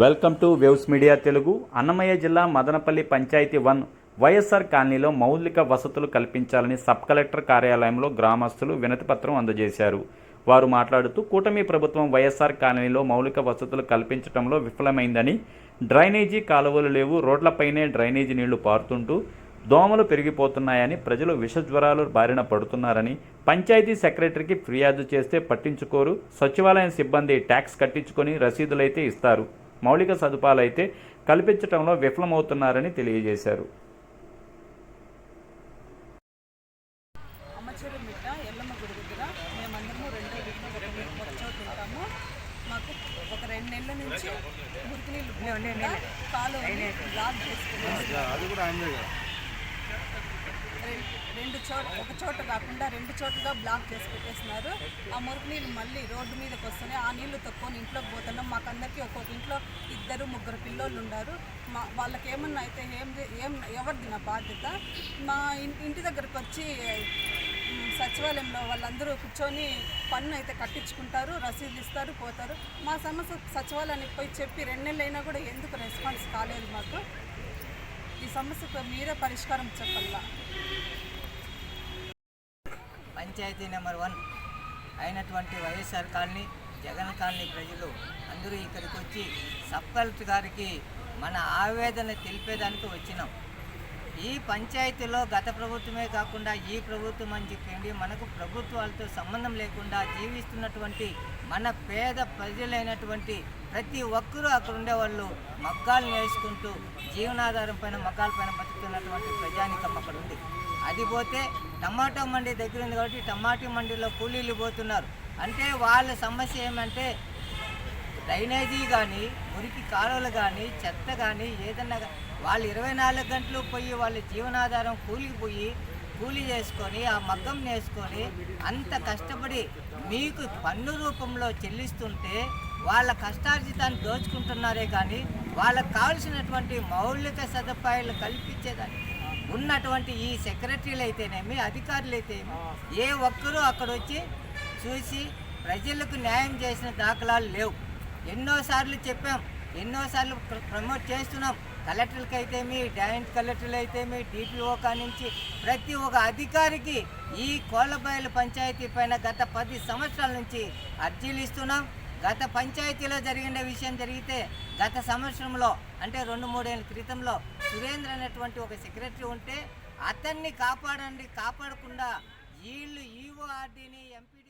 Welcome to waves media Telugu. Annamayya జిల్లా Madanapalli panchayat one YSR కాలనీలో మౌలిక వసతులు కల్పించాలని సబ్ కలెక్టర్ కార్యాలయంలో గ్రామస్తులు వినతిపత్రం అందజేశారు. వారు మాట్లాడుతూ కూటమి ప్రభుత్వం వైఎస్ఆర్ కాలనీలో మౌలిక వసతులు కల్పించడంలో విఫలమైందని డ్రైనేజీ కాలువలు లేవు రోడ్లపైనే డ్రైనేజీ నీళ్ళు పారుతుంటూ దోమలు పెరిగిపోతున్నాయని ప్రజలు విషజ్వరాలు బారిన పడుతున్నారని పంచాయతీ సెక్రటరీకి ఫిర్యాదు చేస్తే పట్టించుకోరు సచివాలయం సిబ్బంది ట్యాక్స్ కట్టించుకొని రసీదులైతే ఇస్తారు. మౌలిక సదుపాయాలైతే కల్పించడంలో విఫలమవుతున్నారని తెలియజేశారు. ఒక రెండు నెలల నుంచి నీళ్ళు కాలు బ్లాక్ రెండు చోట ఒక చోట కాకుండా రెండు చోట్లుగా బ్లాక్ చేసి పెట్టేస్తున్నారు. ఆ మురికి నీళ్ళు మళ్ళీ రోడ్డు మీదకి వస్తున్నాయి. ఆ నీళ్ళు తక్కువని ఇంట్లోకి పోతున్నాం. మాకందరికీ ఒక్కొక్క ఇంట్లో ఇద్దరు ముగ్గురు పిల్లోళ్ళు ఉన్నారు. మా వాళ్ళకి ఏమన్నా అయితే ఏం ఏం ఎవరిది నా బాధ్యత? మా ఇంటి దగ్గరకు వచ్చి సచివాలయంలో వాళ్ళందరూ కూర్చొని పన్ను అయితే కట్టించుకుంటారు రసీదులు ఇస్తారు పోతారు. మా సమస్య సచివాలయానికి పోయి చెప్పి రెండు నెలలు అయినా కూడా ఎందుకు రెస్పాన్స్ కాలేదు మాకు? ఈ సమస్యకు మీరే పరిష్కారం చెప్పాలా? పంచాయతీ నెంబర్ వన్ అయినటువంటి వైఎస్ఆర్ కాలనీ జగన్ కాలనీ ప్రజలు అందరూ ఇక్కడికి వచ్చి సబ్ కలెక్టర్ గారికి మన ఆవేదన తెలిపేదానికి వచ్చినాం. ఈ పంచాయతీలో గత ప్రభుత్వమే కాకుండా ఈ ప్రభుత్వం అని చెప్పండి మనకు ప్రభుత్వాలతో సంబంధం లేకుండా జీవిస్తున్నటువంటి మన పేద ప్రజలైనటువంటి ప్రతి ఒక్కరూ అక్కడ ఉండేవాళ్ళు మగ్గాలు నేర్చుకుంటూ జీవనాధారం పైన మగ్గాల పైన బతుకుతున్నటువంటి ప్రజానికం అక్కడ ఉంది. అది పోతే టమాటా మండి దగ్గర ఉంది కాబట్టి టమాటా మండీలో కూలీలు పోతున్నారు. అంటే వాళ్ళ సమస్య ఏమంటే డ్రైనేజీ కానీ మురికి కాలువలు కానీ చెత్త కానీ ఏదన్నా వాళ్ళు ఇరవై నాలుగు గంటలు పోయి వాళ్ళ జీవనాధారం కూలికి పోయి కూలి చేసుకొని ఆ మగ్గం నేసుకొని అంత కష్టపడి మీకు పన్ను రూపంలో చెల్లిస్తుంటే వాళ్ళ కష్టార్జితాన్ని దోచుకుంటున్నారే కానీ వాళ్ళకు కావలసినటువంటి మౌలిక సదుపాయాలు కల్పించేదాన్ని. ఉన్నటువంటి ఈ సెక్రటరీలు అయితేనేమి అధికారులు అయితేనేమి ఏ ఒక్కరూ అక్కడ వచ్చి చూసి ప్రజలకు న్యాయం చేసిన దాఖలాలు లేవు. ఎన్నోసార్లు చెప్పాం ఎన్నోసార్లు ప్ర- ప్రమోట్ చేస్తున్నాం. కలెక్టర్లకి అయితేమి జాయింట్ కలెక్టర్లు అయితేమి డిపిఓ నుంచి ప్రతి ఒక్క అధికారికి ఈ కోళ్ళబయలు పంచాయతీ పైన గత పది సంవత్సరాల నుంచి అర్జీలు ఇస్తున్నాం. గత పంచాయతీలో జరిగిన విషయం జరిగితే గత సంవత్సరంలో అంటే రెండు మూడేళ్ళ క్రితంలో సురేంద్ర అనేటువంటి ఒక సెక్రటరీ ఉంటే అతన్ని కాపాడండి కాపాడకుండా వీళ్ళు ఈఓఆర్డీని ఎంపీ